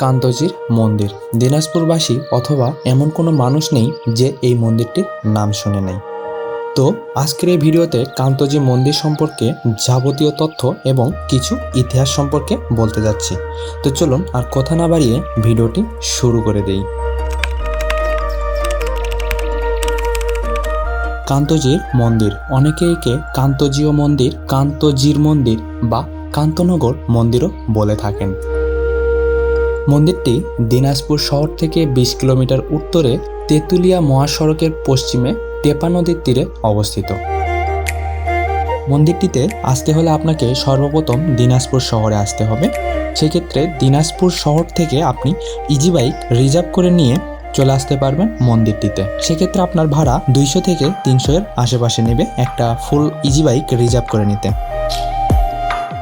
কান্তজির মন্দির। দিনাজপুরবাসী অথবা এমন কোনো মানুষ নেই যে এই মন্দিরটির নাম শুনে নেই। তো, আজকের এই ভিডিওতে কান্তজি মন্দির সম্পর্কে যাবতীয় তথ্য এবং কিছু ইতিহাস সম্পর্কে বলতে যাচ্ছি। তো চলুন আর কথা না বাড়িয়ে ভিডিওটি শুরু করে দেই। কান্তজির মন্দির। অনেকে একে কান্তজীয় মন্দির, কান্তজির মন্দির বা কান্তনগর মন্দিরও বলে থাকেন। মন্দিরটি দিনাজপুর শহর থেকে বিশ কিলোমিটার উত্তরে তেঁতুলিয়া মহাসড়কের পশ্চিমে টেপা নদীর তীরে অবস্থিত। মন্দিরটিতে আসতে হলে আপনাকে সর্বপ্রথম দিনাজপুর শহরে আসতে হবে। সেক্ষেত্রে দিনাজপুর শহর থেকে আপনি ইজি বাইক রিজার্ভ করে নিয়ে চলে আসতে পারবেন মন্দিরটিতে। সেক্ষেত্রে আপনার ভাড়া দুইশো থেকে তিনশো এর আশেপাশে নেবে একটা ফুল ইজি বাইক রিজার্ভ করে নিতে।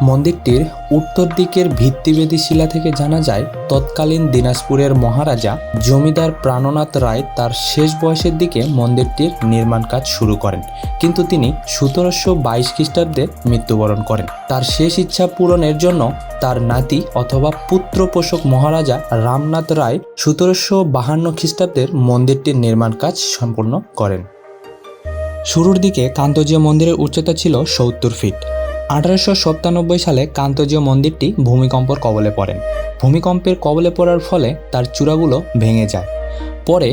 মন্দিরটির উত্তর দিকের ভিত্তিবেদী শিলা থেকে জানা যায়, তৎকালীন দিনাজপুরের মহারাজা জমিদার প্রাণনাথ রায় তার শেষ বয়সের দিকে মন্দিরটির নির্মাণ কাজ শুরু করেন। কিন্তু তিনি সতেরোশো বাইশ খ্রিস্টাব্দে মৃত্যুবরণ করেন। তার শেষ ইচ্ছা পূরণের জন্য তার নাতি অথবা পুত্রপোষক মহারাজা রামনাথ রায় সতেরোশো বাহান্ন খ্রিস্টাব্দের মন্দিরটির নির্মাণ কাজ সম্পূর্ণ করেন। শুরুর দিকে কান্তজীয় মন্দিরের উচ্চতা ছিল সত্তর ফিট। আঠারোশো সাতানব্বই সালে কান্তজীয় মন্দিরটি ভূমিকম্পর কবলে পড়েন ভূমিকম্পের কবলে পড়ার ফলে তার চূড়াগুলো ভেঙে যায়। পরে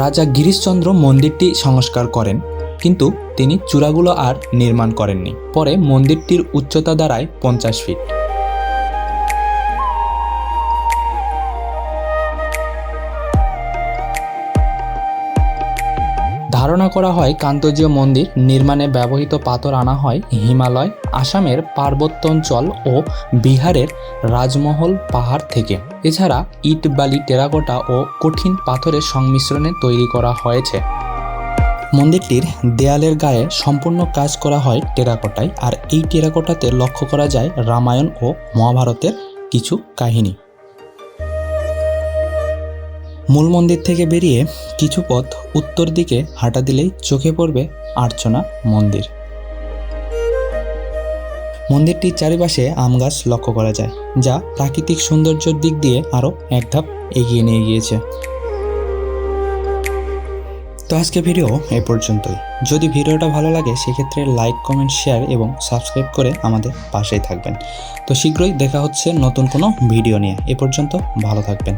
রাজা গিরিশচন্দ্র মন্দিরটি সংস্কার করেন, কিন্তু তিনি চূড়াগুলো আর নির্মাণ করেননি। পরে মন্দিরটির উচ্চতা দাঁড়ায় পঞ্চাশ ফিট। ধারণা করা হয় কান্তজীয় মন্দির নির্মাণে ব্যবহৃত পাথর আনা হয় হিমালয়, আসামের পার্বত্যাঞ্চল ও বিহারের রাজমহল পাহাড় থেকে। এছাড়া ইট, বালি, টেরাকোটা ও কঠিন পাথরের সংমিশ্রণে তৈরি করা হয়েছে। মন্দিরটির দেয়ালের গায়ে সম্পূর্ণ কাজ করা হয় টেরাকোটায়, আর এই টেরাকোটাতে লক্ষ্য করা যায় রামায়ণ ও মহাভারতের কিছু কাহিনী। মূল মন্দির থেকে বেরিয়ে কিছু পথ উত্তর দিকে হাঁটা দিলেই চোখে পড়বে আর্চনা মন্দির। মন্দিরটির চারিপাশে আম গাছ লক্ষ্য করা যায়, যা প্রাকৃতিক সৌন্দর্যের দিক দিয়ে আরও এক ধাপ এগিয়ে নিয়ে গিয়েছে। তো আজকে ভিডিও এ পর্যন্তই। যদি ভিডিওটা ভালো লাগে, সেক্ষেত্রে লাইক, কমেন্ট, শেয়ার এবং সাবস্ক্রাইব করে আমাদের পাশেই থাকবেন। তো শীঘ্রই দেখা হচ্ছে নতুন কোনো ভিডিও নিয়ে। এ পর্যন্ত ভালো থাকবেন।